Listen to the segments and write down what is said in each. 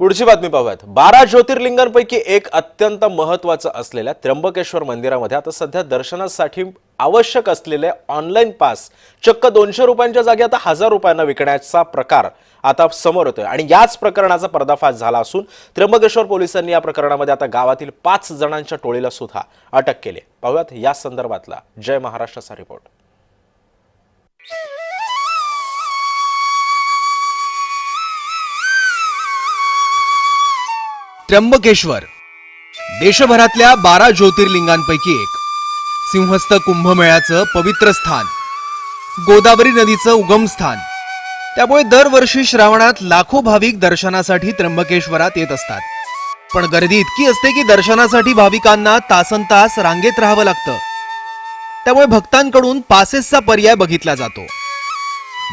पुढची बातमी पाहूयात. बारा ज्योतिर्लिंगांपैकी एक अत्यंत महत्वाचं असलेल्या त्र्यंबकेश्वर मंदिरामध्ये आता सध्या दर्शनासाठी आवश्यक असलेले ऑनलाईन पास चक्क दोनशे रुपयांच्या जागी आता हजार रुपयांना विकण्याचा प्रकार आता समोर येतोय. आणि याच प्रकरणाचा पर्दाफाश झाला असून त्र्यंबकेश्वर पोलिसांनी या प्रकरणामध्ये आता गावातील पाच जणांच्या टोळीला सुद्धा अटक केली पाहूयात या संदर्भातला जय महाराष्ट्राचा रिपोर्ट त्र्यंबकेश्वर. देशभरातल्या बारा ज्योतिर्लिंगांपैकी एक. सिंहस्थ कुंभमेळ्याचं पवित्र स्थान. गोदावरी नदीचं उगम स्थान. त्यामुळे दरवर्षी श्रावणात लाखो भाविक दर्शनासाठी त्र्यंबकेश्वरात येत असतात. पण गर्दी इतकी असते की दर्शनासाठी भाविकांना तासन तास रांगेत राहावं लागतं. त्यामुळे भक्तांकडून पासेसचा पर्याय बघितला जातो.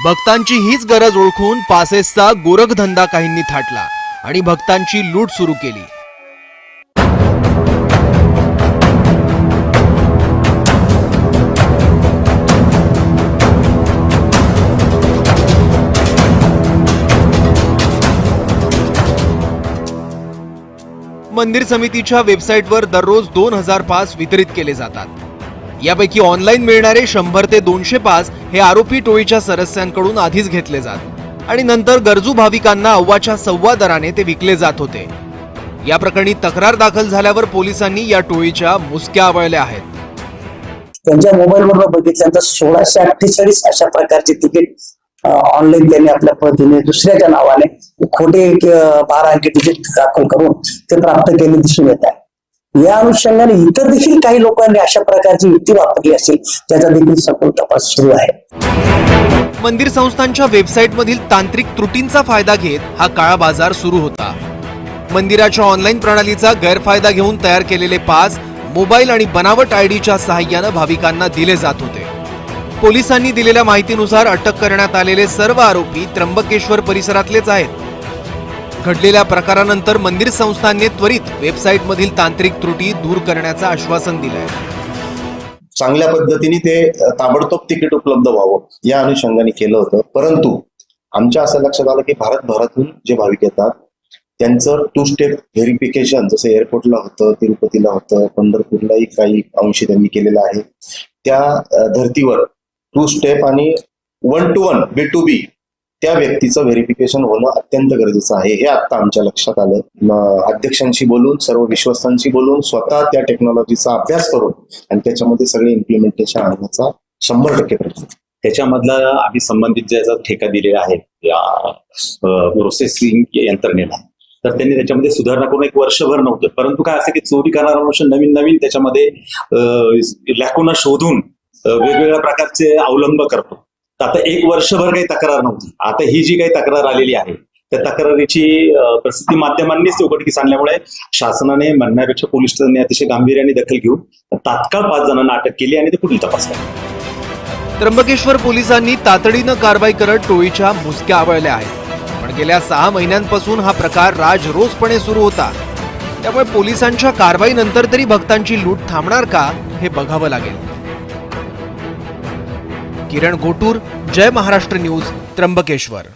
भक्तांची हीच गरज ओळखून पासेसचा गोरखधंदा काहींनी थाटला. आणि भक्तांची लूट सुरू केली. मंदिर समितीच्या वेबसाईटवर दररोज दोन हजार पास वितरित केले जातात. यापैकी ऑनलाईन मिळणारे शंभर ते दोनशे पास हे आरोपी टोळीच्या सदस्यांकडून आधीच घेतले जात. आणि नंतर गरजू भाविकांना अव्वाच्या सव्वा दराने ते विकले जात होते. या प्रकरणी तक्रार दाखल झाल्यावर पोलिसांनी या टोळीच्या मुसक्या आवळल्या आहेत. त्यांच्या मोबाईलवर बघितल्यानंतर सोळाशे अठ्ठेचाळीस अशा प्रकारचे तिकीट ऑनलाईन त्यांनी आपल्या पद्धतीने दुसऱ्याच्या नावाने खोटे एक, बारा अंकी तिकीट दाखल करून ते प्राप्त केले दिसून येत आहे. या अनुषंगाने इतर देखील काही लोकांनी अशा प्रकारची युक्ती वापरली असेल त्याचा देखील सखोल तपास सुरू आहे. मंदिर संस्थांच्या वेबसाईटमधील तांत्रिक त्रुटींचा फायदा घेत हा काळा बाजार सुरू होता. मंदिराच्या ऑनलाईन प्रणालीचा गैरफायदा घेऊन तयार केलेले पास मोबाईल आणि बनावट आयडीच्या सहाय्यानं भाविकांना दिले जात होते. पोलिसांनी दिलेल्या माहितीनुसार अटक करण्यात आलेले सर्व आरोपी त्र्यंबकेश्वर परिसरातलेच आहेत. घडलेल्या प्रकारानंतर मंदिर संस्थांनी त्वरित वेबसाईटमधील तांत्रिक त्रुटी दूर करण्याचं आश्वासन दिलं आहे चांगल्या पद्धतीने ते ताबडतोब तिकीट उपलब्ध व्हावं या अनुषंगाने केलं होतं. परंतु आमच्या असं लक्षात आलं की भारतभरातून जे भाविक येतात त्यांचं टू स्टेप व्हेरिफिकेशन जसं एअरपोर्टला होतं तिरुपतीला होतं पंढरपूरलाही काही अंशी त्यांनी केलेलं आहे. त्या धर्तीवर टू स्टेप आणि one to one B to B त्या व्यक्तीचं व्हेरिफिकेशन होणं अत्यंत गरजेचं आहे. हे आता आमच्या लक्षात आलं अध्यक्षांशी बोलून सर्व विश्वस्तांशी बोलून स्वतः त्या टेक्नॉलॉजीचा अभ्यास करून आणि त्याच्यामध्ये सगळे इम्प्लिमेंटेशन आणण्याचा शंभर टक्के प्रयत्न. त्याच्यामधला आम्ही संबंधित ज्याचा ठेका दिलेला आहे या प्रोसेसिंग यंत्रणेला तर त्यांनी त्याच्यामध्ये सुधारणा करून एक वर्षभर नव्हतं. परंतु काय असं की चोरी करणारा मनुष्य नवीन नवीन त्याच्यामध्ये लॅकुना शोधून वेगवेगळ्या प्रकारचे अवलंब करतो. आता एक वर्षभर काही तक्रार नव्हती. आता ही जी काही तक्रार आलेली आहे त्या तक्रारीची प्रसिद्धी माध्यमांनीच उघडकीस आणल्यामुळे शासनाने म्हणण्यापेक्षा पोलीस स्टेशनने अतिशय गांभीर्याने दखल घेऊन तात्काळ पाच जणांना अटक केली आणि ते पुढील तपास त्र्यंबकेश्वर पोलिसांनी तातडीनं कारवाई करत टोळीच्या मुसक्या आवळल्या आहेत. पण गेल्या सहा महिन्यांपासून हा प्रकार राजरोसपणे सुरू होता. त्यामुळे पोलिसांच्या कारवाईनंतर तरी भक्तांची लूट थांबणार का हे बघावं लागेल. किरण गोटूर जय महाराष्ट्र न्यूज त्र्यंबकेश्वर.